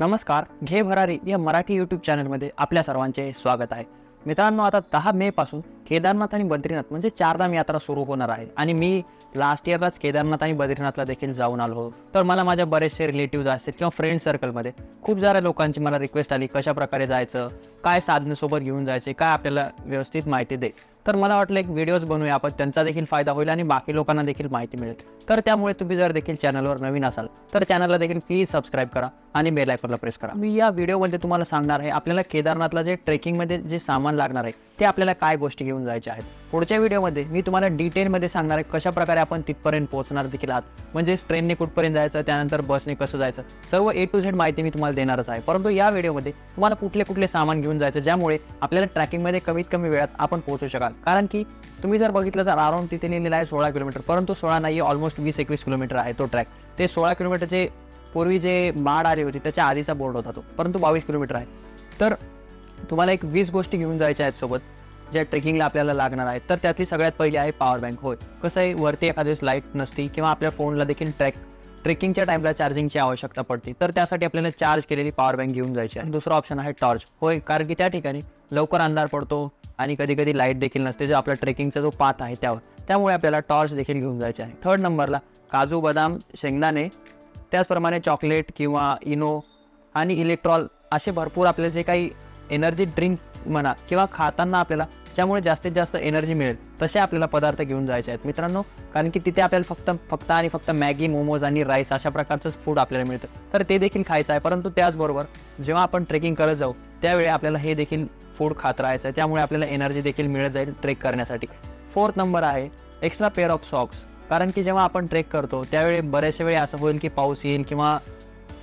नमस्कार घे भरारी या मराठी यूट्यूब चॅनलमध्ये आपल्या सर्वांचे स्वागत आहे. मित्रांनो आता दहा मे पासून केदारनाथ आणि बद्रीनाथ म्हणजे चारधाम यात्रा सुरू होणार आहे आणि मी लास्ट इयरलाच केदारनाथ आणि बद्रीनाथला देखील जाऊन आलो. होतो तर मला माझ्या बरेचसे रिलेटिव्ह असतील किंवा फ्रेंड सर्कलमध्ये खूप साऱ्या लोकांची मला रिक्वेस्ट आली कशा प्रकारे जायचं काय साधनेसोबत घेऊन जायचे काय आपल्याला व्यवस्थित माहिती दे. तर मला वाटलं एक व्हिडिओज बनवूया आपण. त्यांचा देखील फायदा होईल आणि बाकी लोकांना देखील माहिती मिळेल. तर त्यामुळे तुम्ही जर देखील चॅनलवर नवीन असाल तर चॅनलला देखील प्लीज सबस्क्राईब करा आणि बेल आयकॉनला प्रेस करा. मी या व्हिडिओमध्ये तुम्हाला सांगणार आहे आपल्याला केदारनाथला जे ट्रेकिंगमध्ये जे सामान लागणार आहे ते आपल्याला काय गोष्टी घेऊन जायच्या आहेत. पुढच्या व्हिडिओमध्ये मी तुम्हाला डिटेलमध्ये सांगणार आहे कशा प्रकारे आपण तिथपर्यंत पोहोचणार देखील आहात. म्हणजेच ट्रेनने कुठपर्यंत जायचं त्यानंतर बसने कसं जायचं सर्व ए टू झेड माहिती मी तुम्हाला देणारच आहे. परंतु या व्हिडिओमध्ये तुम्हाला कुठले कुठले सामान घेऊन जायचं ज्यामुळे आपल्याला ट्रॅकिंगमध्ये कमीत कमी वेळात आपण पोहोचू शकाल. कारण की तुम्ही जर बघितलं तर अराउंड तिथे लिहिलेलं आहे सोळा किलोमीटर परंतु सोळा नाही ऑलमोस्ट वीस एकवीस किलोमीटर आहे तो ट्रॅक ते सोळा किलोमीटरचे पूर्वी जे माड आली होती त्याच्या आधीचा बोर्ड होता तो परंतु बावीस किलोमीटर आहे. तर तुम्हाला एक वीस गोष्टी घेऊन जायच्या आहेत सोबत ज्या ट्रेकिंगला आपल्याला लागणार आहेत. तर त्यातली सगळ्यात पहिली आहे पॉवर बँक होय कसं आहे वरती एखाद्या दिवस लाइट नसती किंवा आपल्या फोनला देखील ट्रॅक ट्रेकिंगच्या टाईमला चार्जिंगची आवश्यकता पडते. तर त्यासाठी आपल्याला चार्ज केलेली पॉवर बँक घेऊन जायची आहे. दुसरा ऑप्शन आहे टॉर्च होय कारण की त्या ठिकाणी लवकर अंधार पडतो आणि कधी कधी लाइट देखील नसते जो आपला ट्रेकिंगचा जो पाथ आहे त्यावर. त्यामुळे आपल्याला टॉर्च देखील घेऊन जायचे आहे. थर्ड नंबरला काजू बदाम शेंगदाणे त्याचप्रमाणे चॉकलेट किंवा इनो आणि इलेक्ट्रॉल असे भरपूर आपले जे काही एनर्जी ड्रिंक म्हणा किंवा खाताना आपल्याला ज्यामुळे जास्तीत जास्त एनर्जी मिळेल. तसे आपल्याला पदार्थ घेऊन जायचे आहेत. मित्रांनो कारण की तिथे आपल्याला फक्त फक्त आणि फक्त मॅगी मोमोज आणि राईस अशा प्रकारचंच फूड आपल्याला मिळतं. तर ते देखील खायचं आहे. परंतु त्याचबरोबर जेव्हा आपण ट्रेकिंग करत जाऊ त्यावेळी आपल्याला हे देखील फूड खात राहायचं आहे. त्यामुळे आपल्याला एनर्जी देखील मिळत जाईल ट्रेक करण्यासाठी. फोर्थ नंबर आहे एक्स्ट्रा पेअर ऑफ सॉक्स कारण की जेव्हा आपण ट्रेक करतो त्यावेळी बऱ्याचशा वेळी असं होईल की पाऊस येईल किंवा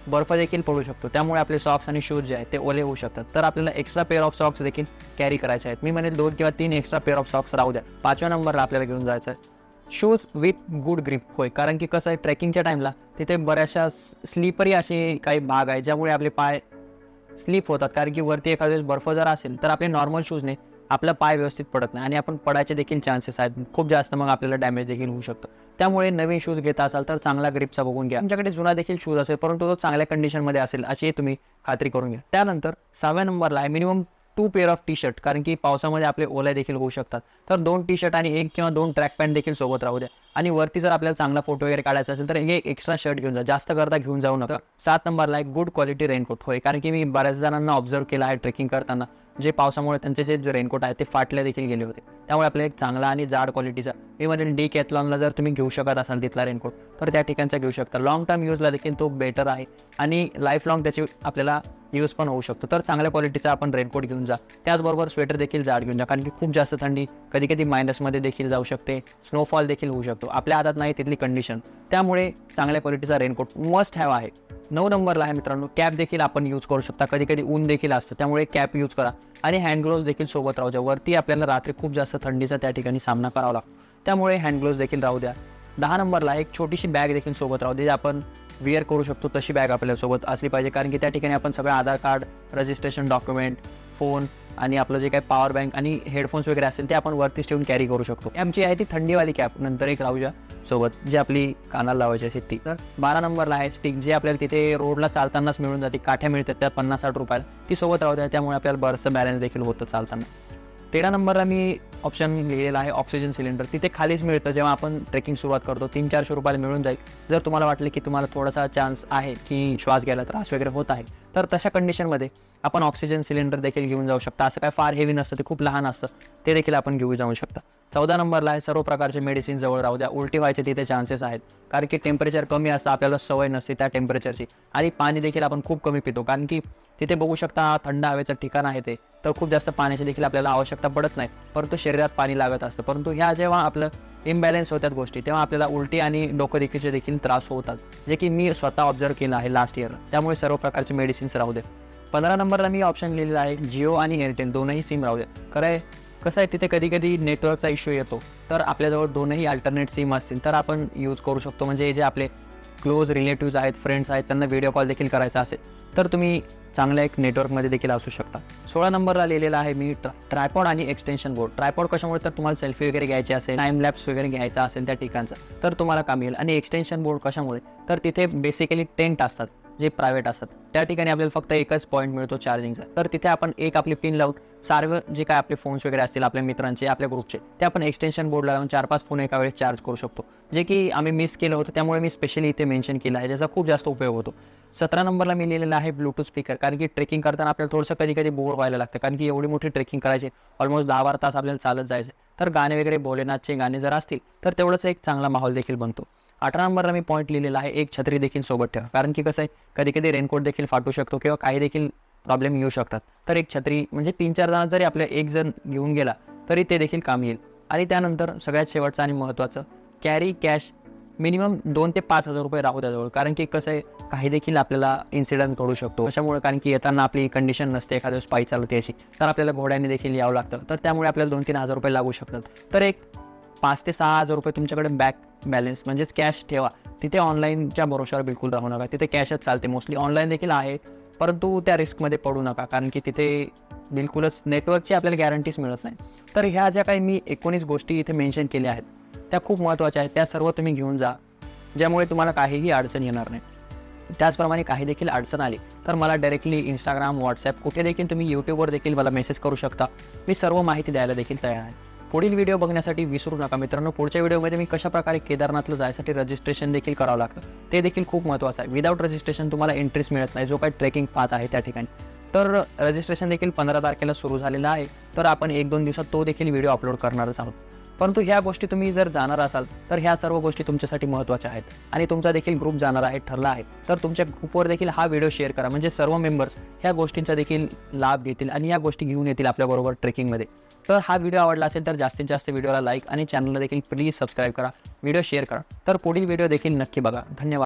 बर्फ देखील पडू शकतो. त्यामुळे आपले सॉक्स आणि शूज जे आहेत ते ओले होऊ शकतात. तर आपल्याला एक्स्ट्रा पेअर ऑफ सॉक्स देखील कॅरी करायचे आहेत. मी म्हणेल दोन किंवा तीन एक्स्ट्रा पेअर ऑफ सॉक्स राहू द्या. पाचव्या नंबरला आपल्याला घेऊन जायचं आहे. शूज विथ गुड ग्रिप होय कारण की कसं आहे ट्रेकिंगच्या टाईमला तिथे बऱ्याचशा स्लीपरी असे काही भाग आहे ज्यामुळे आपले पाय स्लीप होतात. कारण की वरती एखाद्या वेळेस बर्फ जर असेल तर आपले नॉर्मल शूजने आपला पाय व्यवस्थित पडत नाही आणि आपण पडायचे देखील चान्सेस आहेत. खूप जास्त मग आपल्याला डॅमेज देखील होऊ शकतं. त्यामुळे नवीन शूज घेत असाल तर चांगला ग्रिपचा बघून घ्या. तुमच्याकडे जुना देखील शूज असेल परंतु तो चांगल्या कंडिशनमध्ये असेल अशी तुम्ही खात्री करून घ्या. त्यानंतर सहाव्या नंबरला आहे minimum two pair of T shirt कारण की पावसामध्ये आपले ओले देखील होऊ शकतात. तर दोन टी शर्ट आणि एक किंवा दोन ट्रॅक पॅन्ट देखील सोबत राहू द्या. आणि वरती जर आपल्याला चांगला फोटो वगैरे काढायचा असेल तर एक एक्स्ट्रा शर्ट घेऊन जा. जास्त करता घेऊन जाऊ नका. सात नंबरला एक गुड क्वालिटी रेनकोट होय. कारण की मी बऱ्याच जणांना ऑब्झर्व केला आहे ट्रेकिंग करताना. जे पावसामुळे त्यांचे जे रेनकोट आहे ते फाटले देखील गेले होते. त्यामुळे आपल्याला एक चांगला आणि जाड क्वालिटीचा मी म्हणेन डी कॅथलॉनला जर तुम्ही घेऊ शकत असाल तिथला रेनकोट तर त्या ठिकाणचा घेऊ शकता. लॉंग टर्म यूजला देखील तो बेटर आहे आणि लाईफ लॉंग त्याची आपल्याला यूज पण होऊ शकतो. तर चांगल्या क्वालिटीचा आपण रेनकोट घेऊन जा. त्याचबरोबर स्वेटर देखील जाड घेऊन जा. कारण की खूप जास्त थंडी कधी कधी मायनसमध्ये देखील जाऊ शकते. स्नोफॉल देखील होऊ शकतो. आपल्या हातात नाही तिथली कंडिशन त्यामुळे चांगल्या क्वालिटीचा रेनकोट मस्ट हॅव आहे. नऊ नंबरला आहे मित्रांनो. कॅप देखील आपण यूज करू शकता. कधी कधी ऊन देखील असतं त्यामुळे कॅप यूज करा. आणि हँड ग्लोव्ज देखील सोबत राहू द्या. वरती आपल्याला रात्री खूप जास्त थंडीचा त्या ठिकाणी सामना करावा लागतो. त्यामुळे हँड ग्लोव्ज देखील राहू द्या. दहा नंबरला एक छोटीशी बॅग देखील सोबत राहू दे जे आपण वेअर करू शकतो तशी बॅग आपल्यासोबत असली पाहिजे. कारण की त्या ठिकाणी आपण सगळं Aadhaar card registration document phone आणि आपलं जे काही पॉवर बँक आणि हेडफोन्स वगैरे असेल ते आपण वरतीच ठेवून कॅरी करू शकतो. आमची आहे ती थंडीवाली कॅप नंतर एक राहूजा सोबत जी आपली कानाला लावायची असते ती तर बारा नंबरला आहे स्टिक जी आपल्याला तिथे रोडला चालतानाच मिळून जाते. काठ्या मिळतात त्या पन्नास साठ रुपयाला. ती सोबत राहू द्या त्यामुळे आपल्याला बरंचसं बॅलन्स देखील होतं चालताना. तेरा नंबरला मी ऑप्शन लिहिलेला आहे ऑक्सिजन सिलेंडर. तिथे खालीच मिळतं. जेव्हा आपण ट्रेकिंग सुरुवात करतो तीन चारशे रुपयाला मिळून जाईल. जर तुम्हाला वाटलं की तुम्हाला थोडासा चान्स आहे की श्वास घ्यायला त्रास वगैरे होत आहे तर तशा कंडिशनमध्ये आपण ऑक्सिजन सिलेंडर देखील घेऊन जाऊ शकता. असं काय फार हेवी नसतं ते खूप लहान असतं. ते देखील आपण घेऊन जाऊ शकता. चौदा नंबरला आहे सर्व प्रकारचे मेडिसिन जवळ राहू द्या. उलटी व्हायचे तिथे चान्सेस आहेत. कारण की टेम्परेचर कमी असतं आपल्याला सवय नसते त्या टेम्परेचरची आणि पाणी देखील आपण खूप कमी पितो. कारण की तिथे बघू शकता थंड हवेचं ठिकाण आहे ते. तर खूप जास्त पाण्याची देखील आपल्याला आवश्यकता पडत नाही. परंतु शरीरात पाणी लागत असतं. परंतु ह्या जेव्हा आपलं इम्बॅलेन्स होतात गोष्टी तेव्हा आपल्याला उलटी आणि डोकंदुखीचे देखील त्रास होतात. जे की मी स्वतः ऑब्झर्व केलं आहे लास्ट इयर त्यामुळे सर्व प्रकारचे मेडिसिन्स राहू दे. पंधरा नंबरला मी ऑप्शन लिहिलेला आहे जिओ आणि एअरटेल दोनही सिम राहू दे. खरं आहे कसं आहे तिथे कधी कधी नेटवर्कचा इश्यू येतो. तर आपल्याजवळ दोनही अल्टरनेट सिम असतील. तर आपण यूज करू शकतो. म्हणजे जे आपले क्लोज रिलेटिव्ज आहेत फ्रेंड्स आहेत त्यांना व्हिडिओ कॉल देखील करायचा असेल तर तुम्ही चांगल्या एक नेटवर्कमध्ये देखील असू शकता. सोळा नंबरला लिहिलेला आहे मी ट्रायपॉड आणि एक्सटेन्शन बोर्ड ट्रायपॉड कशामुळे? तर तुम्हाला सेल्फी वगैरे घ्यायची असेल टाईम लॅप्स वगैरे घ्यायचा असेल त्या ठिकाणचा तर तुम्हाला काम येईल. आणि एक्सटेन्शन बोर्ड कशामुळे? तर तिथे बेसिकली टेंट असतात. जे प्रायव्हेट असतात. त्या ठिकाणी आपल्याला फक्त एकच पॉईंट मिळतो चार्जिंगचा तर तिथे आपण एक आपली पिन लावून सर्व जे काय आपले फोन्स वगैरे असतील आपल्या मित्रांचे आपल्या ग्रुपचे ते आपण एक्सटेन्शन बोर्डला लावून चार पाच फोन एका वेळेस चार्ज करू शकतो. जे की आम्ही मिस केलं होतं त्यामुळे मी स्पेशली इथे मेन्शन केलं आहे. ज्याचा खूप जास्त उपयोग होतो. सतरा नंबरला मी लिहिलेलं आहे ब्लूटूथ स्पीकर कारण की ट्रेकिंग करताना आपल्याला थोडंसं कधी कधी बोर व्हायला लागतं. कारण की एवढी मोठी ट्रेकिंग करायची ऑलमोस्ट दहा बारा तास आपल्याला चालत जायचं. तर गाणे वगैरे भोलेनाथचे गाणे जर असतील तर तेवढंच एक चांगला माहोल देखील बनतो. अठरा नंबरला मी पॉईंट लिहिलेला आहे. एक छत्री देखील सोबत ठेवा. कारण की कसं आहे कधी कधी रेनकोट देखील फाटू शकतो किंवा काही देखील प्रॉब्लेम येऊ शकतात. तर एक छत्री म्हणजे तीन चार जण जरी आपल्या एक जण घेऊन गेला तरी ते देखील काम येईल. आणि त्यानंतर सगळ्यात शेवटचं आणि महत्त्वाचं कॅरी कॅश मिनिमम दोन ते पाच हजार रुपये राहू त्याजवळ कारण की कसं आहे काही देखील आपल्याला इन्सिडन्स घडू शकतो. अशामुळे कारण की येताना आपली कंडिशन नसते एखाद्या दिवस पायी चालते अशी. तर आपल्याला घोड्याने देखील यावं लागतं. तर त्यामुळे आपल्याला दोन तीन हजार रुपये लागू शकतात. तर एक पाच ते सहा हजार रुपये तुमच्याकडे बॅक बॅलन्स म्हणजेच कॅश ठेवा. तिथे ऑनलाईनच्या भरोशावर बिलकुल राहू नका. तिथे कॅशच चालते. मोस्टली ऑनलाईन देखील आहे परंतु त्या रिस्कमध्ये पडू नका कारण की तिथे बिलकुलच नेटवर्कची आपल्याला गॅरंटीज मिळत नाही. तर ह्या ज्या काही मी एकोणीस गोष्टी इथे मेन्शन केल्या आहेत त्या खूप महत्त्वाच्या आहेत. त्या सर्व तुम्ही घेऊन जा ज्यामुळे तुम्हाला काहीही अडचण येणार नाही. त्याचप्रमाणे काही देखील अडचण आली तर मला डायरेक्टली इंस्टाग्राम व्हॉट्सॲप कुठे देखील तुम्ही यूट्यूबवर देखील मला मेसेज करू शकता. मी सर्व माहिती द्यायला देखील तयार आहे. पुढील व्हिडिओ बघण्यासाठी विसरू नका मित्रांनो. पुढच्या व्हिडिओमध्ये मी कशा प्रकारे केदारनाथला जायसाठी रजिस्ट्रेशन देखील करावं लागतं ते देखील खूप महत्त्वाचं आहे. विदाऊट रजिस्ट्रेशन तुम्हाला एंट्रीच मिळत नाही. जो काही ट्रेकिंग पाथ आहे त्या ठिकाणी. तर रजिस्ट्रेशन देखील पंधरा तारखेला सुरू झालेलं आहे. तर आपण एक दोन दिवसात तो देखील व्हिडिओ अपलोड करणारच आहोत. परंतु ह्या गोष्टी तुम्ही जर जाणार असाल तर ह्या सर्व गोष्टी तुमच्यासाठी महत्त्वाच्या आहेत. आणि तुमचा देखील ग्रुप जाणार आहे ठरला आहे. तर तुमच्या ग्रुपवर देखील हा व्हिडिओ शेअर करा. म्हणजे सर्व मेंबर्स ह्या गोष्टींचा देखील लाभ घेतील आणि या गोष्टी घेऊन येतील आपल्याबरोबर ट्रेकिंगमध्ये तर हा व्हिडिओ आवडला असेल तर जास्तीत जास्त व्हिडिओला लाईक आणि चॅनलला देखील प्लीज सबस्क्राईब करा. व्हिडिओ शेअर करा. तर पुढील व्हिडिओ देखील नक्की बघा. धन्यवाद.